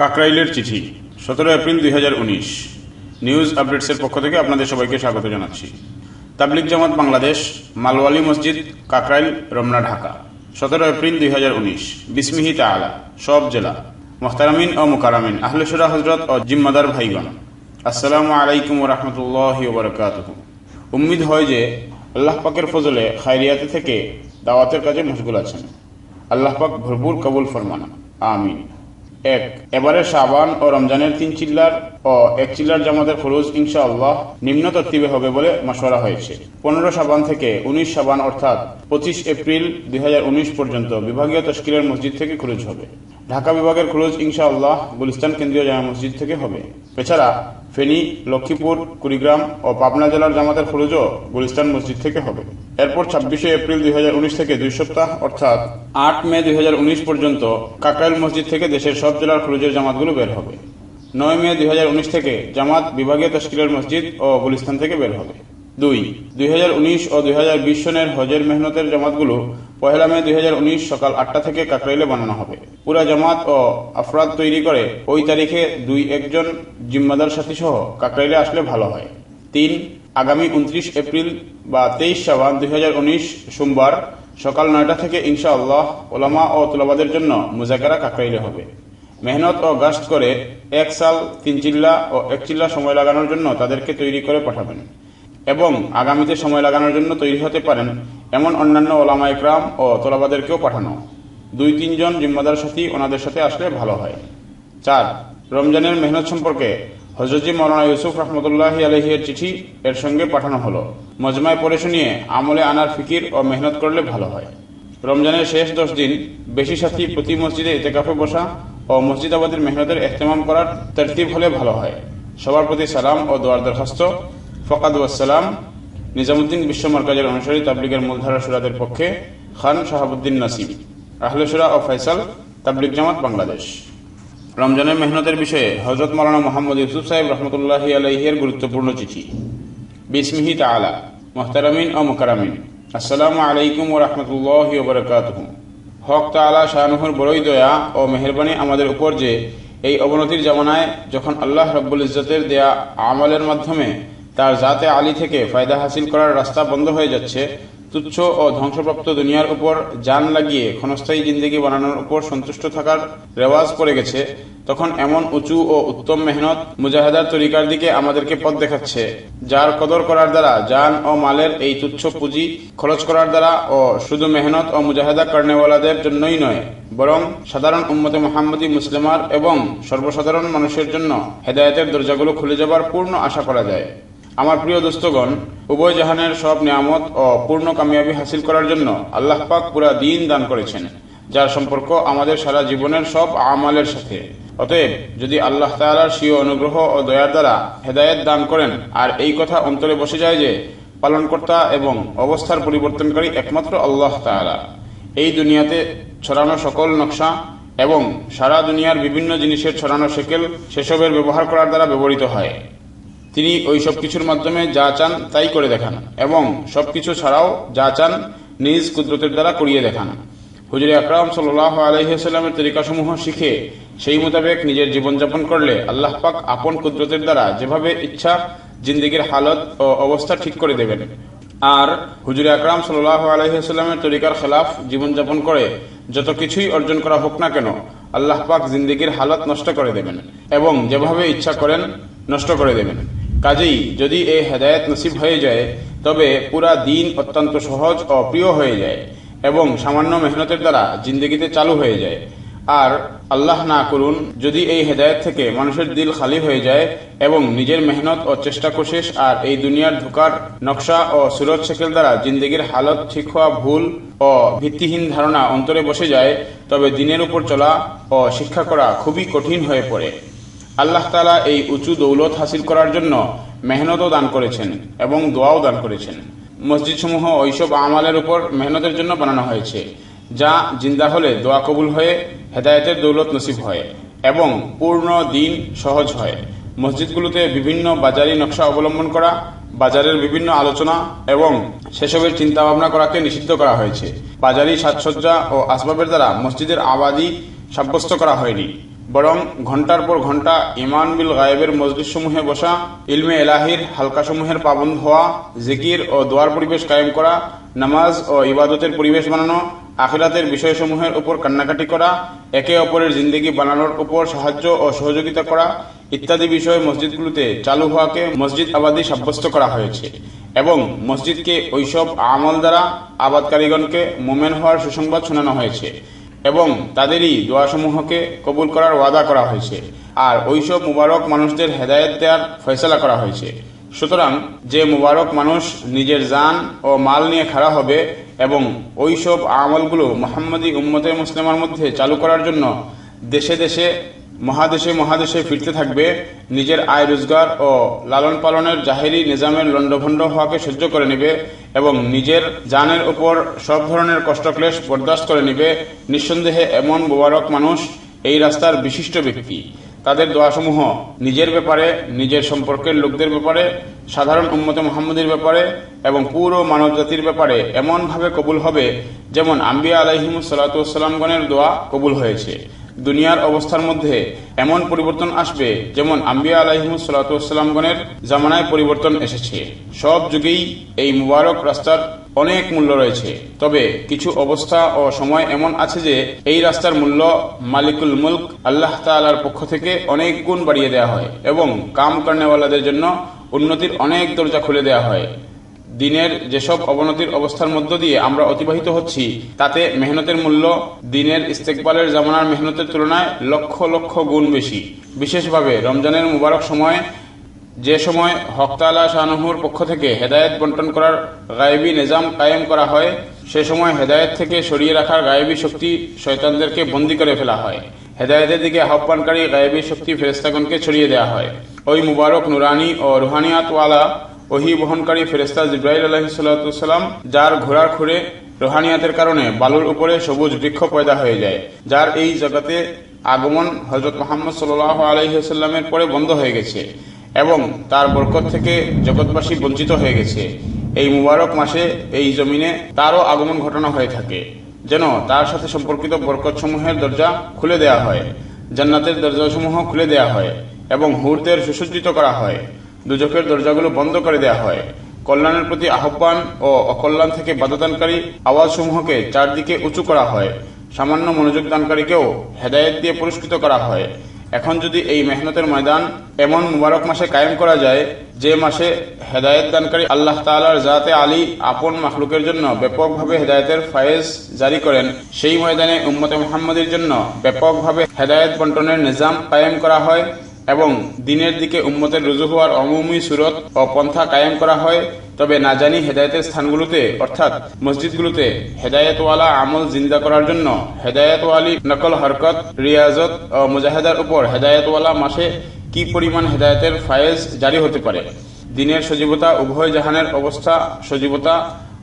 কাকরাইলের চিঠি সতেরো এপ্রিল দুই হাজার উনিশ। নিউজ আপডেটসের পক্ষ থেকে আপনাদের সবাইকে স্বাগত জানাচ্ছি। তাবলিক জামাত বাংলাদেশ, মালওয়ালি মসজিদ, কাকরাইল, রমনা, ঢাকা। সতেরো এপ্রিল দুই হাজার উনিশ, বিসমিহি তালা সব জেলা, মোহতারামিন ও মুকারামিন, আহলেসুরা, হজরত ও জিম্মাদার ভাইগণ। আসসালামু আলাইকুম রহমতুল্লাহ বরকাত উম্মিদ হয় যে আল্লাহ পাকের ফজলে খায়রিয়াতে থেকে দাওয়াতের কাজে মশগুল আছেন। আল্লাহ পাক ভরপুর কবুল ফরমানা। আমিন। এক, এবারে শাবান ও রমজানের তিন চিল্লার ও এক চিল্লার জামাতের খরচ ইনশা আল্লাহ নিম্ন তরতিবে হবে বলে মশওয়ারা হয়েছে। পনেরো শাবান থেকে উনিশ শাবান অর্থাৎ পঁচিশ এপ্রিল দুই হাজার উনিশ পর্যন্ত বিভাগীয় তশকিলের মসজিদ থেকে খরচ হবে। ঢাকা বিভাগের খরচ ইনশা আল্লাহ গুলিস্তান কেন্দ্রীয় জামা মসজিদ থেকে হবে। এছাড়া ফেনী, লক্ষ্মীপুর, কুড়িগ্রাম ও পাবনা জেলার জামাতের খরচও গুলিস্তান মসজিদ থেকে হবে। এরপর ছাব্বিশে এপ্রিল দুই হাজার উনিশ থেকে দুই সপ্তাহ, অর্থাৎ আট মে দুই হাজার উনিশ পর্যন্ত কাকরাইল মসজিদ থেকে দেশের সব জেলার খরচের জামাতগুলো বের হবে। নয় মে দুই হাজার উনিশ থেকে জামাত বিভাগীয় তশকিলের মসজিদ ও গুলিস্তান থেকে বের হবে। দুই দুই ও দুই হাজার বিশ সনের হজের মেহনতের জামাতগুলো পহেলা মে দুই সকাল আটটা থেকে কাকরাইলে বানানো হবে। পুরা জামাত ও আফরাদ তৈরি করে ওই তারিখে দুই একজন জিম্মাদার সাথী সহ কাকরাইলে আসলে ভালো হয়। তিন, আগামী উনত্রিশ এপ্রিল বা তেইশ সাবান দুই হাজার উনিশ সোমবার সকাল নয়টা থেকে ইনশা আল্লাহ ওলামা ও তুলাবাদের জন্য মুজাকারা কাকরাইলে হবে। মেহনত ও গাস্ট করে এক সাল, তিন চিল্লা ও এক চিল্লা সময় লাগানোর জন্য তাদেরকে তৈরি করে পাঠাবেন। এবং আগামীতে সময় লাগানোর জন্য তৈরি হতে পারেন এমন অন্যান্য ওলামা ইকরাম ও তোলাবাদেরকেও পাঠানো। দুই তিনজন জিম্মাদার সাথী ওনাদের সাথে আসলে ভালো হয়। চার, রমজানের মেহনত সম্পর্কে হজরতজি মৌলানা ইউসুফ রহমতুল্লাহ আলহিয়ের চিঠি এর সঙ্গে পাঠানো হলো। মজমায় পড়ে শুনিয়ে আমলে আনার ফিকির ও মেহনত করলে ভালো হয়। রমজানের শেষ দশ দিন বেশি সাথী প্রতি মসজিদে এতেকাফে বসা ও মসজিদ আবাদের মেহনতের এহতেমাম করার তরতিব হলে ভালো হয়। সবার প্রতি সালাম ও দোয়ার দরখাস্ত ফকাদ নিজামুদ্দিন বিশ্ব মার্কাজের অনুসারী তাবলিগের মূলধারা সুরাদের পক্ষে খান শাহাবুদ্দিন নাসিম, আহলে সুরা ও ফাইসাল তাবলিগ জামাত বাংলাদেশ। রমজানের মেহনতের বিষয়ে হজরত মৌলানা মোহাম্মদ ইউসুফ সাহেব রহমতুল্লাহ আলহিয়ের গুরুত্বপূর্ণ চিঠি। বিসমিহি তালা মোহতারামিন ও মোকারামিন। আসসালামু আলাইকুম ও রহমতুল্লাহ বরকাত হক তালা শাহনুহর বড়ই দয়া ও মেহরবানি আমাদের উপর যে এই অবনতির জামানায় যখন আল্লাহ রব্বুল ইজ্জতের দেয়া আমলের মাধ্যমে তার জাতে আলী থেকে ফায়দা হাসিল করার রাস্তা বন্ধ হয়ে যাচ্ছে। তুচ্ছ ও ধ্বংসপ্রাপ্ত দুনিয়ার উপর যান লাগিয়ে ক্ষণস্থায়ী জিন্দিগি বানানোর উপর সন্তুষ্ট থাকার রেওয়াজ পড়ে গেছে। তখন এমন উঁচু ও উত্তম মেহনত মুজাহেদার তরিকার দিকে আমাদেরকে পথ দেখাচ্ছে, যার কদর করার দ্বারা যান ও মালের এই তুচ্ছ পুঁজি খরচ করার দ্বারা ও শুধু মেহনত ও মুজাহেদা কর্নেওয়ালাদের জন্যই নয়, বরং সাধারণ উম্মতে মোহাম্মদী মুসলিমার এবং সর্বসাধারণ মানুষের জন্য হেদায়তের দরজাগুলো খুলে যাবার পূর্ণ আশা করা যায়। আমার প্রিয় দোস্তগণ, উভয় জাহানের সব নিয়ামত ও পূর্ণ কামিয়াবি হাসিল করার জন্য আল্লাহ পাক পুরা দিন দান করেছেন, যার সম্পর্ক আমাদের সারা জীবনের সব আমালের সাথে। অতএব, যদি আল্লাহ তালার স্বীয় অনুগ্রহ ও দয়ার দ্বারা হেদায়েত দান করেন, আর এই কথা অন্তরে বসে যায় যে, পালনকর্তা এবং অবস্থার পরিবর্তনকারী একমাত্র আল্লাহ তালা এই দুনিয়াতে ছড়ানো সকল নকশা এবং সারা দুনিয়ার বিভিন্ন জিনিসের ছড়ানো সেকেল সেসবের ব্যবহার করার দ্বারা ব্যবহৃত হয়। তিনি ওই সব কিছুর মাধ্যমে যা চান তাই করে দেখান, এবং সবকিছু ছাড়াও যা চান নিজ কুদরতের দ্বারা করিয়ে দেখান। হুজুর আকরাম সাল আলহিহাস্লামের তরিকাসমূহ শিখে সেই মোতাবেক নিজের জীবনযাপন করলে আল্লাহ পাক আপন কুদরতের দ্বারা যেভাবে ইচ্ছা জিন্দিগির হালত ও অবস্থা ঠিক করে দেবেন। আর হুজুর আকরাম সাল আলহিহাস্লামের তরিকার খেলাফ জীবনযাপন করে যত কিছুই অর্জন করা হোক না কেন, আল্লাহ পাক জিন্দিগির হালত নষ্ট করে দেবেন, এবং যেভাবে ইচ্ছা করেন নষ্ট করে দেবেন। কাজেই যদি এ হেদায়ত নসিব হয়ে যায়, তবে পুরা দিন অত্যন্ত সহজ ও প্রিয় হয়ে যায় এবং সামান্য মেহনতের দ্বারা জিন্দগিতে চালু হয়ে যায়। আর আল্লাহ না করুন, যদি এই হেদায়ত থেকে মানুষের দিল খালি হয়ে যায় এবং নিজের মেহনত ও চেষ্টা কোশেষ আর এই দুনিয়ার ধোকার নকশা ও সুরত শেকেল দ্বারা জিন্দগির হালত ঠিক হওয়া ভুল ও ভিত্তিহীন ধারণা অন্তরে বসে যায়, তবে দিনের উপর চলা ও শিক্ষা করা খুবই কঠিন হয়ে পড়ে। আল্লাহ তালা এই উঁচু দৌলত হাসিল করার জন্য মেহনতও দান করেছেন এবং দোয়াও দান করেছেন। মসজিদ সমূহ ওইসব আমালের উপর মেহনতের জন্য বানানো হয়েছে, যা জিন্দা হলে দোয়া কবুল হয়ে, হেদায়তের দৌলত নসিব হয় এবং পূর্ণ দিন সহজ হয়। মসজিদগুলোতে বিভিন্ন বাজারি নকশা অবলম্বন করা, বাজারের বিভিন্ন আলোচনা এবং সেসবের চিন্তা ভাবনা করাকে নিষিদ্ধ করা হয়েছে। বাজারি সাজসজ্জা ও আসবাবের দ্বারা মসজিদের আবাদি সাব্যস্ত করা হয়নি। বরং ঘণ্টার পর ঘণ্টা ইমান বিল গায়েবের মজলিসসমূহে বসা, ইলমে এলাহির হালকাসমূহের পাবন্দ হওয়া, জিকির ও দোয়ার পরিবেশ কায়েম করা, নামাজ ও ইবাদতের পরিবেশ বানানো, আখিরাতের বিষয়সমূহের উপর কান্নাকাটি করা, একে অপরের জিন্দেগি বানানোর উপর সাহায্য ও সহযোগিতা করা ইত্যাদি বিষয় মসজিদগুলোতে চালু হওয়াকে মসজিদ আবাদী সাব্যস্ত করা হয়েছে এবং মসজিদকে ওইসব আমল দ্বারা আবাদকারীগণকে মোমেন হওয়ার সুসংবাদ শোনানো হয়েছে। এবং তাদেরই দোয়াসমূহকে কবুল করার ওয়াদা করা হয়েছে। আর ওইসব মুবারক মানুষদের হেদায়ত দেওয়ার ফয়সলা করা হয়েছে। সুতরাং যে মুবারক মানুষ নিজের যান ও মাল নিয়ে খাড়া হবে এবং ওইসব আমলগুলো মোহাম্মদী উম্মতে মুসলিমার মধ্যে চালু করার জন্য দেশে দেশে মহাদেশে মহাদেশে ফিরতে থাকবে, নিজের আয় রোজগার ও লালন পালনের জাহেরি নিজামের লণ্ডভণ্ড হওয়াকে সহ্য করে নেবে এবং নিজের জানের উপর সব ধরনের কষ্টক্লেশ বরদাস্ত করে নেবে। নিঃসন্দেহে এমন মোবারক মানুষ এই রাস্তার বিশিষ্ট ব্যক্তি। তাদের দোয়াসমূহ নিজের ব্যাপারে, নিজের সম্পর্কের লোকদের ব্যাপারে, সাধারণ উম্মতে মোহাম্মদের ব্যাপারে এবং পুরো মানব জাতির ব্যাপারে এমনভাবে কবুল হবে যেমন আম্বিয়া আলাইহিম সালাতামগণের দোয়া কবুল হয়েছে। দুনিয়ার অবস্থার মধ্যে এমন পরিবর্তন আসবে যেমন আম্বিয়া আলাইহিম সালাতামগণের জামানায় পরিবর্তন এসেছে। সব যুগেই এই মুবারক রাস্তার অনেক মূল্য রয়েছে। তবে কিছু অবস্থা ও সময় এমন আছে যে এই রাস্তার মূল্য মালিকুল মুলক আল্লাহ তালার পক্ষ থেকে অনেক গুণ বাড়িয়ে দেওয়া হয় এবং কাম কর্নেওয়ালাদের জন্য উন্নতির অনেক দরজা খুলে দেওয়া হয়। দিনের যেসব অবনতির অবস্থার মধ্য দিয়ে আমরা অতিবাহিত হচ্ছি, তাতে মেহনতের মূল্য দিনের ইস্তেকবালের জামানার মেহনতের তুলনায় লক্ষ লক্ষ গুণ বেশি। বিশেষভাবে রমজানের মুবারক সময়, যে সময় হকতালা শাহনুহুর পক্ষ থেকে হেদায়েত বন্টন করার গায়েবী নিজাম কায়েম করা হয়, সে সময় হেদায়েত থেকে সরিয়ে রাখার গায়েবী শক্তি শয়তানদেরকে বন্দী করে ফেলা হয়। হেদায়েতের দিকে আহ্বানকারী গায়েবী শক্তি ফেরেস্তাগণকে ছড়িয়ে দেওয়া হয়। ওই মুবারক নুরানি ও রুহানিয়াতওয়ালা ওহি বহনকারী ফেরেস্তা জিব্রাইল আলহিসাল্লাম যার ঘোড়ার খুঁড়ে রোহানিয়াতের কারণে বালুর উপরে সবুজ বৃক্ষ পয়দা হয়ে যায়, যার এই জগতে আগমন হজরত মোহাম্মদ সাল আলহিহাস্লামের পরে বন্ধ হয়ে গেছে এবং তার বরকত থেকে জগৎবাসী বঞ্চিত হয়ে গেছে। এই মুবারক মাসে এই জমিনে তারও আগমন ঘটনা হয়ে থাকে, যেন তার সাথে সম্পর্কিত বরকত সমূহের দরজা খুলে দেয়া হয়, জান্নাতের দরজাসমূহ খুলে দেয়া হয় এবং হুরদের সুসজ্জিত করা হয়। দুজকের দরজাগুলো বন্ধ করে দেয়া হয়। কল্যাণের প্রতি আহ্বান ও অকল্যাণ থেকে বাধাদানকারী আওয়াজসমূহকে চারদিকে উঁচু করা হয়। সামান্য মনোযোগ দানকারীকেও হেদায়েত দিয়ে পুরস্কৃত করা হয়। এখন যদি এই মেহনতের ময়দান এমন মুবারক মাসে কায়েম করা যায়, যে মাসে হেদায়েত দানকারী আল্লাহ তালার জাতে আলী আপন মাখলুকের জন্য ব্যাপকভাবে হেদায়েতের ফায়েজ জারি করেন, সেই ময়দানে উম্মতে মোহাম্মদের জন্য ব্যাপকভাবে হেদায়েত বন্টনের নিজাম কায়েম করা হয়। এবং দিনের দিকে উম্মতের রুজু হওয়ার অমুমি সুরত ও পন্থা কায়েম করা হয়, তবে না জানি হেদায়তের স্থানগুলোতে, অর্থাৎ মসজিদগুলোতে, হেদায়তওয়ালা আমল জিন্দা করার জন্য হেদায়তওয়ালি নকল হরকত, রিয়াজত ও মুজাহেদার উপর হেদায়তওয়ালা মাসে কি পরিমাণ হেদায়তের ফায়েজ জারি হতে পারে? দিনের সজীবতা, উভয় জাহানের অবস্থা সজীবতা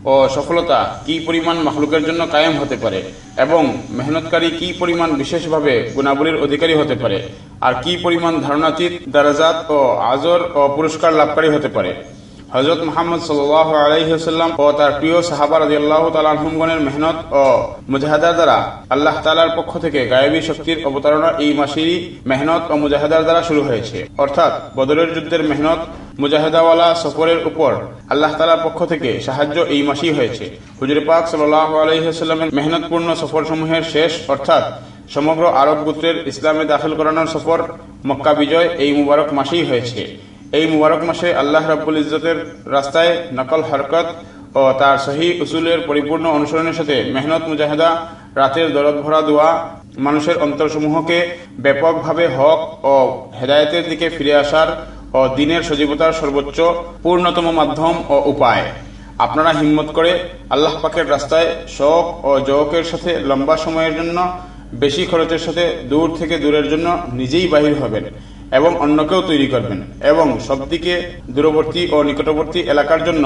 ও সফলতা কি পরিমাণ মাহলুকের জন্য কায়েম হতে পারে? এবং মেহনতকারী কি পরিমাণ বিশেষভাবে গুণাবলীর অধিকারী হতে পারে? আর কি পরিমাণ ধারণাতীত, দারাজাত ও আজর ও পুরস্কার লাভকারী হতে পারে? হজরত মোহাম্মদ সাল্লাহ আলহিহাল্লাম ও তার প্রিয় সাহাবার আল্লাহ মেহনত ও মুজাহাদার দ্বারা আল্লাহ তালার পক্ষ থেকে গায়েবী শক্তির অবতারণা এই মাসেরই মেহনত ও মুজাহাদার দ্বারা শুরু হয়েছে। অর্থাৎ বদরের যুদ্ধের মেহনত মুজাহিদাওয়ালা সফরের উপর আল্লাহ তালার পক্ষ থেকে সাহায্য এই মাসেই হয়েছে। হুজুর পাক সাল্লাহ আলহিহাস্লামের মেহনতপূর্ণ সফরসমূহের শেষ অর্থাৎ সমগ্র আরব গোত্রের ইসলামে দাখিল করানোর সফর মক্কা বিজয় এই মুবারক মাসেই হয়েছে। এই মুবারক মাসে আল্লাহ রাব্বুল ইজ্জতের রাস্তায় নকল হরকত ও তার সহি উসুলের পরিপূর্ণ অনুসরণের সাথে মেহনত, মুজাহেদা, রাতের দরদ ভরা দোয়া মানুষের অন্তরসমূহকে ব্যাপকভাবে হক ও হেদায়েতের দিকে ফিরে আসার ও দিনের সজীবতার সর্বোচ্চ, পূর্ণতম মাধ্যম ও উপায়। আপনারা হিম্মত করে আল্লাহ পাকের রাস্তায় শখ ও জওকের সাথে লম্বা সময়ের জন্য, বেশি খরচের সাথে দূর থেকে দূরের জন্য নিজেই বাহির হবেন। এবং অন্যকেও তৈরি করবেন। এবং সবদিকে দূরবর্তী ও নিকটবর্তী এলাকার জন্য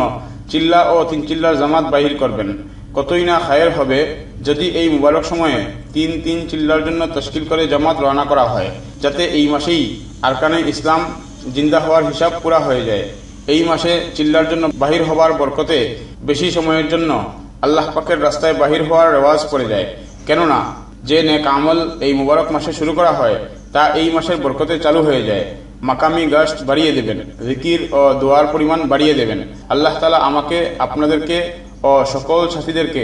চিল্লা ও তিন চিল্লার জামাত বাহির করবেন। কতই না খায়ের হবে যদি এই মুবারক সময়ে তিন তিন চিল্লার জন্য তশকিল করে জামাত রওনা করা হয়, যাতে এই মাসেই আরকানে ইসলাম জিন্দা হওয়ার হিসাব পুরা হয়ে যায়। এই মাসে চিল্লার জন্য বাহির হবার বরকতে বেশি সময়ের জন্য আল্লাহ পাকের রাস্তায় বাহির হওয়ার রেওয়াজ পড়ে যায়। কেননা, যে নেক আমল এই মুবারক মাসে শুরু করা হয় তা এই মাসের বরকতে চালু হয়ে যায়। মাকামি গাছ বাড়িয়ে দেবেন, জিকির ও দোয়ার পরিমাণ বাড়িয়ে দেবেন। আল্লাহ তালা আমাকে, আপনাদেরকে ও সকল সাথীদেরকে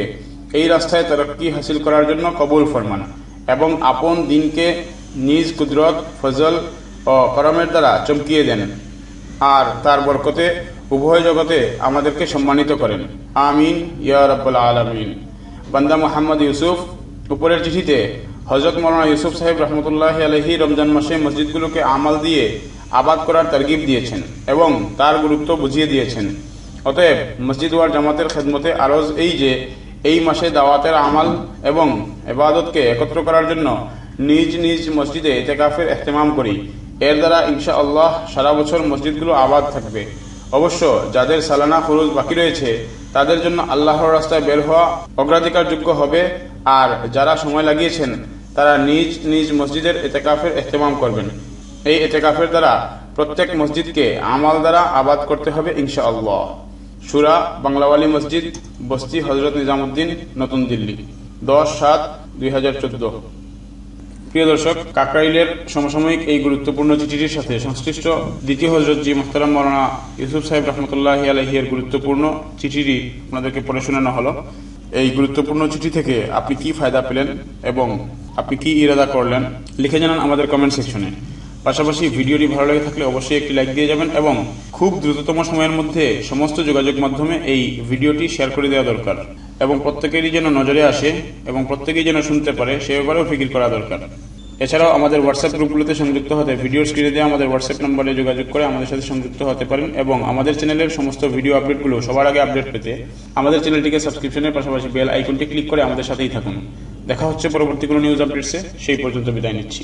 এই রাস্তায় তরক্কি হাসিল করার জন্য কবুল ফরমান এবং আপন দিনকে নিজ কুদরত, ফজল ও করমের দ্বারা চমকিয়ে দেন আর তার বরকতে উভয় জগতে আমাদেরকে সম্মানিত করেন। আমিন, ইয়া রব্বুল আলমিন। বান্দা মোহাম্মদ ইউসুফ, উপরের চিঠিতে হজরত মৌলানা ইউসুফ সাহেব রহমতুল্লাহ আলহি রমজান মাসে মসজিদগুলোকে আমাল দিয়ে আবাদ করার তারগিব দিয়েছেন এবং তার গুরুত্ব বুঝিয়ে দিয়েছেন। অতএব মসজিদ ওয়ার জামাতের খেদমতে আরজ এই যে, এই মাসে দাওয়াতের আমাল এবং এবাদতকে একত্র করার জন্য নিজ নিজ মসজিদে এতেকাফের এহতেমাম করি। এর দ্বারা ইনশা আল্লাহ সারা বছর মসজিদগুলো আবাদ থাকবে। অবশ্য যাদের সালানা খরচ বাকি রয়েছে, তাদের জন্য আল্লাহর রাস্তায় বের হওয়া অগ্রাধিকারযোগ্য হবে। আর যারা সময় লাগিয়েছেন, তারা নিজ নিজ মসজিদের এতেকাফের এহতেমাম করবেন। এই এতেকাফের দ্বারা প্রত্যেক মসজিদকে আমাল দ্বারা আবাদ করতে হবে ইনশা আল্লাহ সুরা বাংলাওয়ালি মসজিদ, বস্তি হজরত নিজামুদ্দিন, নতুন দিল্লি, দশ সাত দুই প্রিয় দর্শক, কাকরাইলের সমসাময়িক এই গুরুত্বপূর্ণ চিঠিটির সাথে সংশ্লিষ্ট দ্বিতীয় হজরত জি মোহতারাম মৌলানা ইউসুফ সাহেব রহমতুল্লাহ আলহিয়ের গুরুত্বপূর্ণ চিঠিটি আপনাদেরকে পড়ে শোনানো হলো। এই গুরুত্বপূর্ণ চিঠি থেকে আপনি কি ফায়দা পেলেন এবং আপনি কি ইরাদা করলেন, লিখে জানান আমাদের কমেন্ট সেকশনে পাশাপাশি ভিডিওটি ভালো লেগে থাকলে অবশ্যই একটি লাইক দিয়ে যাবেন এবং খুব দ্রুততম সময়ের মধ্যে সমস্ত যোগাযোগ মাধ্যমে এই ভিডিওটি শেয়ার করে দেওয়া দরকার এবং প্রত্যেকেরই যেন নজরে আসে এবং প্রত্যেকেই যেন শুনতে পারে, সে ব্যাপারেও ফিকির করা দরকার। এছাড়াও আমাদের হোয়াটসঅ্যাপ গ্রুপগুলোতে সংযুক্ত হতে ভিডিও স্ক্রিনে দিয়ে আমাদের হোয়াটসঅ্যাপ নম্বরে যোগাযোগ করে আমাদের সাথে সংযুক্ত হতে পারেন এবং আমাদের চ্যানেলের সমস্ত ভিডিও আপডেটগুলো সবার আগে আপডেট পেতে আমাদের চ্যানেলটিকে সাবস্ক্রিপশনের পাশাপাশি বেল আইকনটি ক্লিক করে আমাদের সাথেই থাকুন। দেখা হচ্ছে পরবর্তী কোনো নিউজ আপডেটসে সেই পর্যন্ত বিদায় নিচ্ছি।